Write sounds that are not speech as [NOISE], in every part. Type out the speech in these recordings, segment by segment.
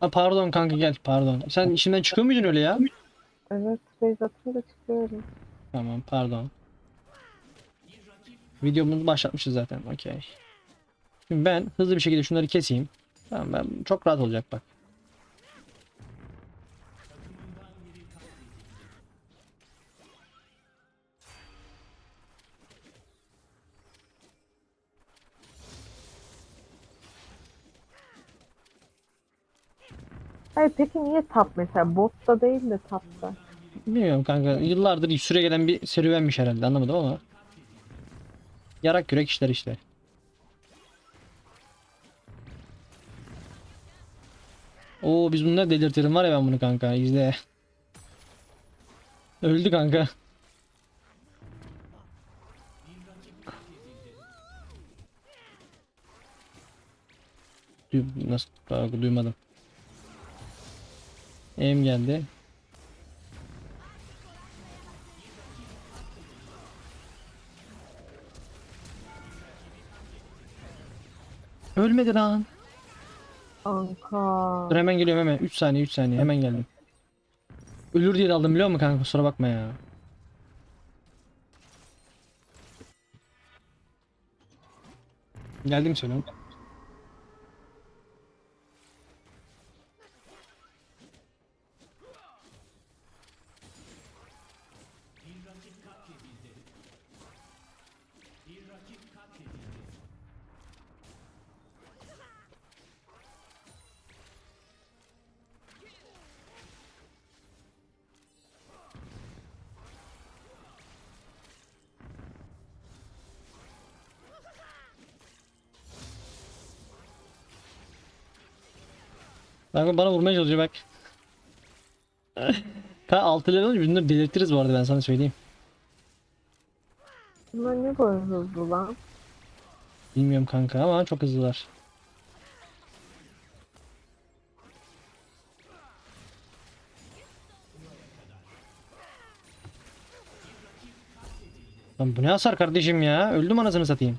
Ha, pardon kanka gel pardon. Sen işinden çıkıyor muydun öyle ya? Evet, base atınca çıkıyorum. Tamam pardon. Videomuzu başlatmışız zaten. Okey. Şimdi ben hızlı bir şekilde şunları keseyim. Tamam ben çok rahat olacak bak. Hayır peki niye tap mesela? Botta değil de tapta. Bilmiyorum kanka. Yıllardır süre gelen bir serüvenmiş herhalde anlamadım ama. Yarak yürek işler işte. Oo biz bunları delirtelim var ya ben bunu kanka izle. Öldü kanka. Nasıl duymadım. Em geldi. Ölmedi lan. Anka. Dur hemen geliyorum hemen. 3 saniye 3 saniye hemen geldim. Ölür diye aldım biliyor musun kanka kusura bakma ya. Geldim söylüyorum. Kanka bana vurmaya çalışıyor bak. [LAUGHS] Kanka 6 level olunca bunları delirtiriz bu arada ben sana söyleyeyim. Bunlar ne böyle hızlı lan? Bilmiyorum kanka ama çok hızlılar. Lan bu ne hasar kardeşim ya? Öldüm anasını satayım.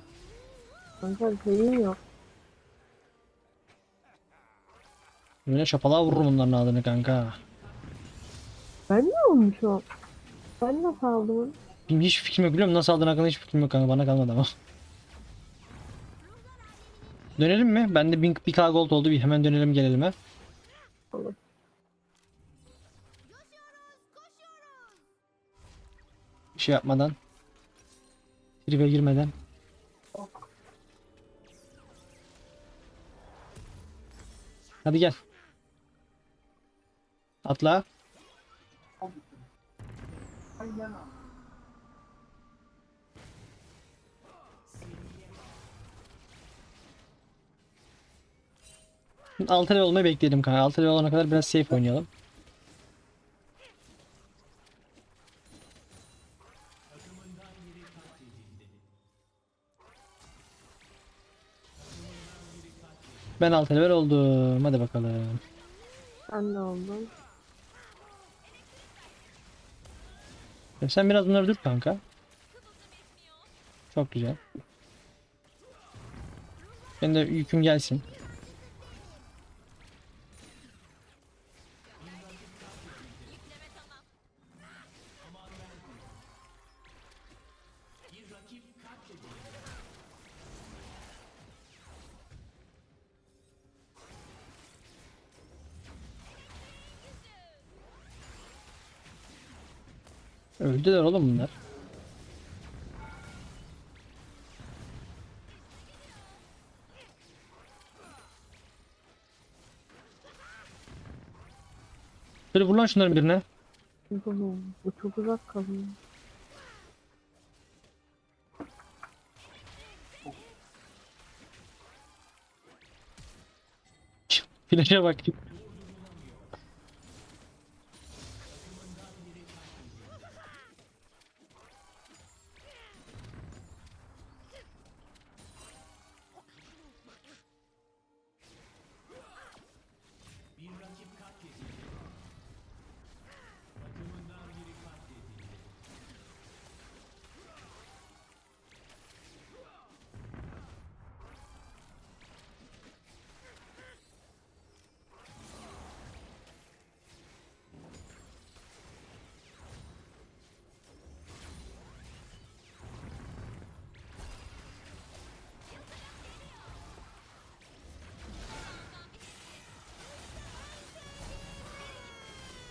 Anka şeyim yok. Böyle şapalığa vururum onların adını kanka. Ben ne olmuş o? Ben nasıl aldım? Benim hiç fikrim yok biliyor musun? Nasıl aldığın hakkında hiç fikrim yok kanka. Bana kalmadı ama. Dönelim mi? Bende 1000 1k gold oldu. Bir hemen dönelim gelelim ha. Olur. Bir şey yapmadan. Tribe girmeden. Hadi gel. Atla. Altı level olmayı bekleyelim kanka. Altı level olana kadar biraz safe oynayalım. Ben altı level oldum. Hadi bakalım. Ben de oldum. Ya Sen biraz bunları dur kanka. Çok güzel. Ben de yüküm gelsin. Öldüler oğlum bunlar. Şöyle vur lan şunların birine. Bu, bu çok uzak kalıyor. Flash'e bak.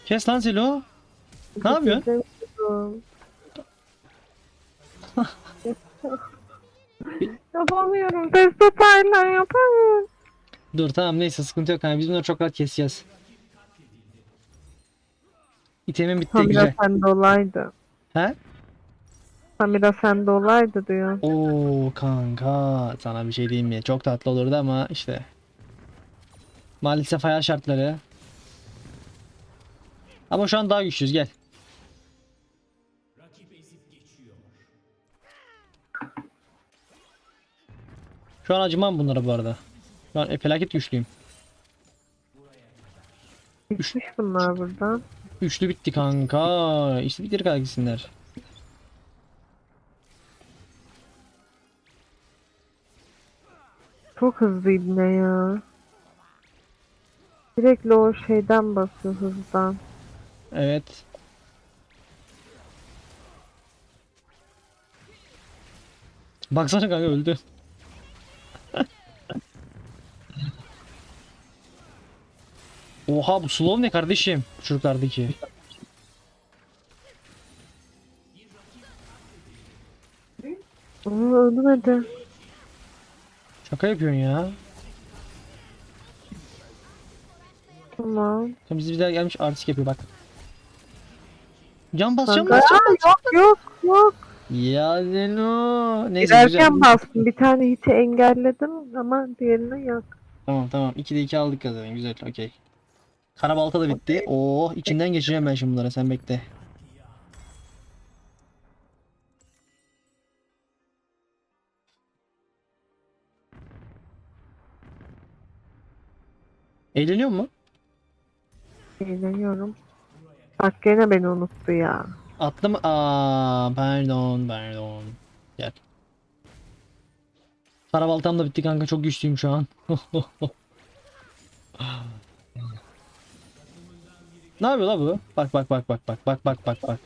Kes lan Selo. Ne yapıyorsun? [LAUGHS] Yapamıyorum. Testo payla yapamıyorum. Dur tamam neyse sıkıntı yok kanka biz bunları çok rahat keseceğiz. İtemin bitti Samira güzel. sende olaydı. He? Samira sende olaydı diyor. Oo kanka sana bir şey diyeyim mi? Çok tatlı olurdu ama işte. Maalesef hayal şartları. Ama şu an daha güçlüyüz gel. Şu an acımam bunlara bu arada. Şu an felaket güçlüyüm. Gitmiş bunlar buradan. Üçlü bitti kanka. İşte bitir kadar gitsinler. Çok hızlıydı ne ya. Sürekli o şeyden basıyor hızdan. Evet. Baksana kanka öldü. [LAUGHS] Oha bu slow ne kardeşim? Çocuklardaki. Ama ölmedi. Şaka yapıyorsun ya. Tamam. Şimdi bizi bir daha gelmiş artistik yapıyor bak. Can bas can Kanka bas can Aa, yok yok yok. Ya Zeno. Neyse güzel. Girerken bastım. Bir tane hiç engelledim ama diğerini yok. Tamam tamam. 2'de 2 aldık zaten. Güzel okey. Karabalta da bitti. Oo içinden geçeceğim ben şimdi bunlara sen bekle. Eğleniyor mu? Eğleniyorum. Bak gene beni unuttu ya. Attım. Aa pardon pardon. Gel. Karabaltam da bitti kanka çok güçlüyüm şu an. [LAUGHS] ne yapıyor la bu? Bak bak bak bak bak bak bak bak bak.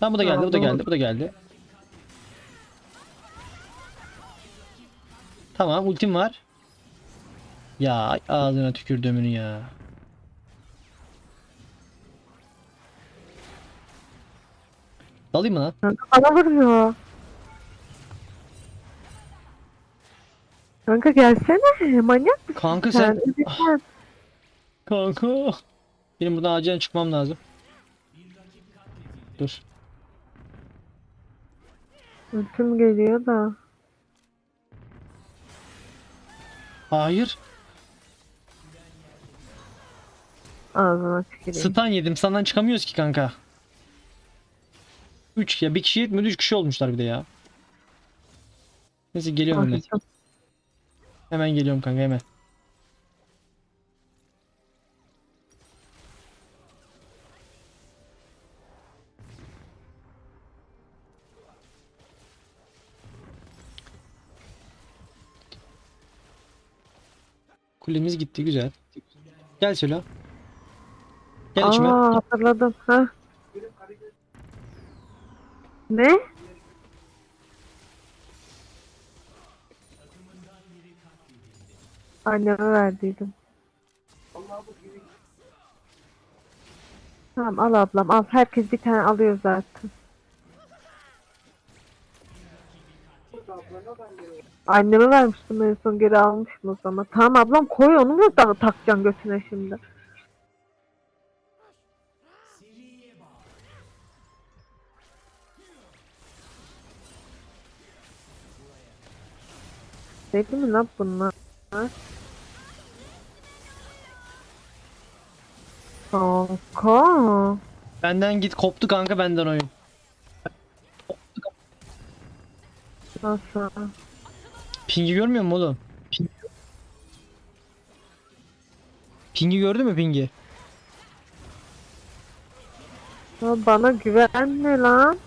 Tamam bu da geldi bu da geldi bu da geldi. Tamam ultim var. Ya ağzına tükürdüğümünü ya. Dalayım mı lan? Bana vuruyor. Kanka gelsene. Manyak mısın Kanka sen? sen Sen- Kanka. Benim buradan acilen çıkmam lazım. Dur. Ultim geliyor da. Hayır. Ağzına tüküreyim. Stun yedim. Senden çıkamıyoruz ki kanka. 3 ya bir kişi yetmedi 3 kişi olmuşlar bir de ya. Neyse geliyorum. Bakacağım. Hemen geliyorum kanka hemen. Kulemiz gitti güzel. Gel Selo. Gel içime. Aa hatırladım. Ha. Ne? Anneme verdiydim. Tamam al ablam al. Herkes bir tane alıyor zaten. Anneme vermiştim en son geri almışım o zaman. Tamam ablam koy onu da takacaksın götüne şimdi? Deli mi lan bunlar? Kanka. Benden git koptu kanka benden oyun. Nasıl? Pingi görmüyor musun oğlum? Pingi gördün mü pingi? Ya bana güvenme lan.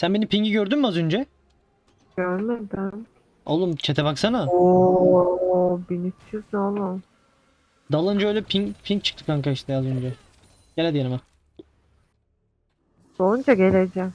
Sen beni pingi gördün mü az önce? Görmedim. Oğlum çete baksana. Oo 1300 ne oğlum? Dalınca öyle ping, ping çıktı kanka işte az önce. Gel hadi yanıma. Doğunca geleceğim.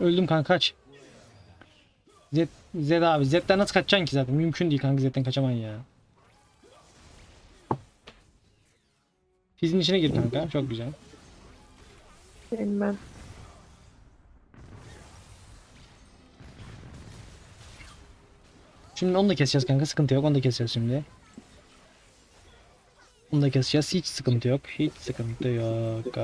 Öldüm kanka kaç. Z, Z abi Z'den nasıl kaçacaksın ki zaten? Mümkün değil kanka Z'den kaçamayın ya. Fizin içine gir kanka. Çok güzel. Benim ben. Şimdi onu da keseceğiz kanka. Sıkıntı yok. Onu da keseceğiz şimdi. Onu da keseceğiz. Hiç sıkıntı yok. Hiç sıkıntı yok.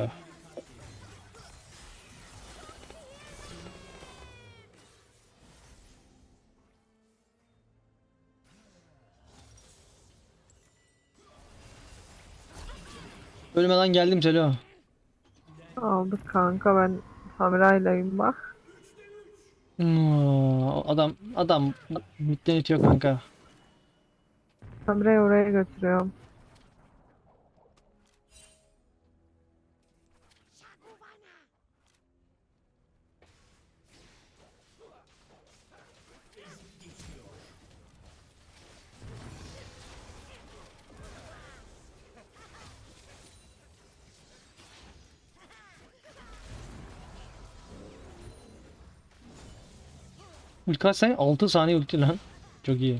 Ölmeden geldim Selo. Aldık kanka ben Samiray'layım bak. Hmm, adam adam midden itiyor kanka. Samiray'ı oraya götürüyorum. Kaç saniye? 6 saniye ulti lan. Çok iyi.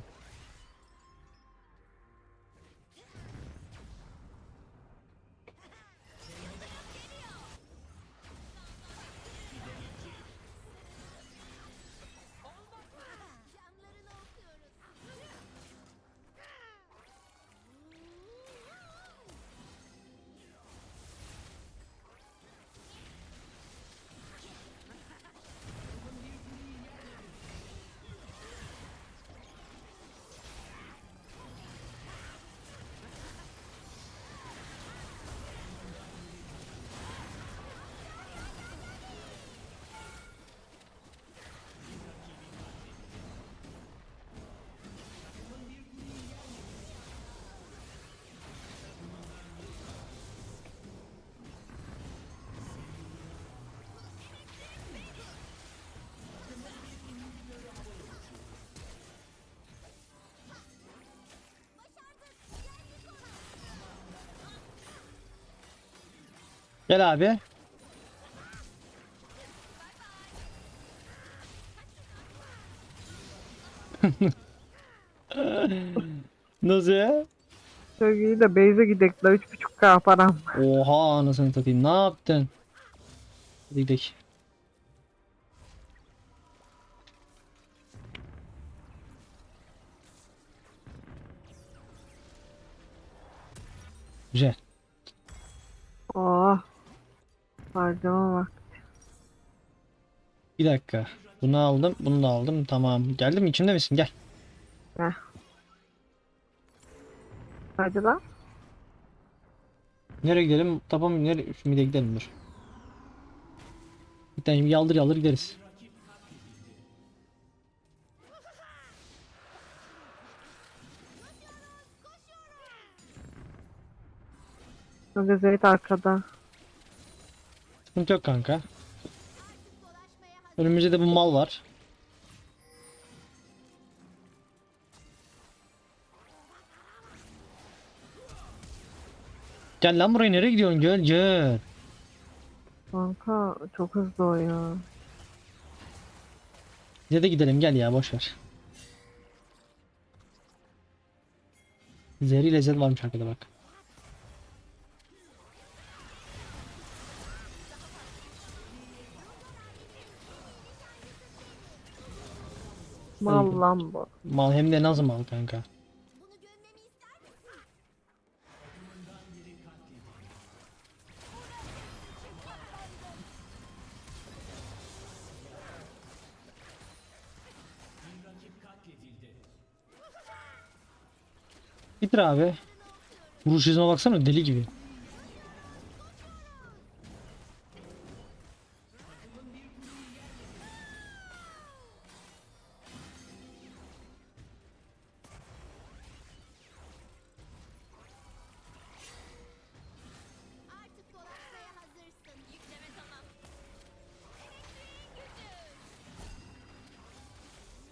Gel abi. [LAUGHS] Nasıl ya? Çok iyi de Beyze gidek la 3.5k param. Oha anasını satayım. Ne yaptın? Hadi gidelim. Güzel. Harcama bak. Bir dakika. Bunu aldım. Bunu da aldım. Tamam. Geldim içinde misin? Gel. Heh. Hadi lan. Nereye gidelim? Tamam nereye? Şu mide gidelim dur. Bir tane yaldır yaldır gideriz. Zeyt arkada. Sıkıntı yok kanka. Önümüzde de bu mal var. Gel lan buraya nereye gidiyorsun? Gel gel. Kanka çok hızlı o ya. Bize de gidelim gel ya boş ver. Zehri lezzet varmış arkada bak. Mal lan bu. Mal hem de nasıl mal kanka. Bitir abi. Vuruş hızına baksana deli gibi.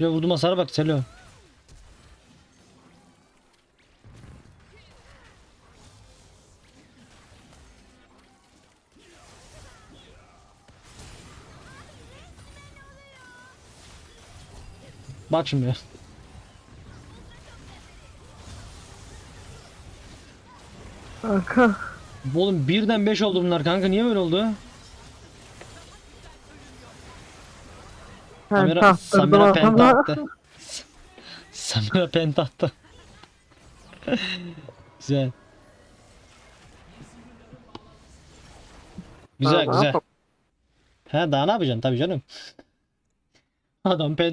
Ya vurdum hasara bak Selo. Bak şimdi. Kanka. Oğlum birden 5 oldu bunlar kanka niye böyle oldu? Samira, [LAUGHS] Samira penta attı. Samira penta attı. Güzel. Güzel güzel. He daha ne yapacaksın tabii canım. [LAUGHS] Adam penta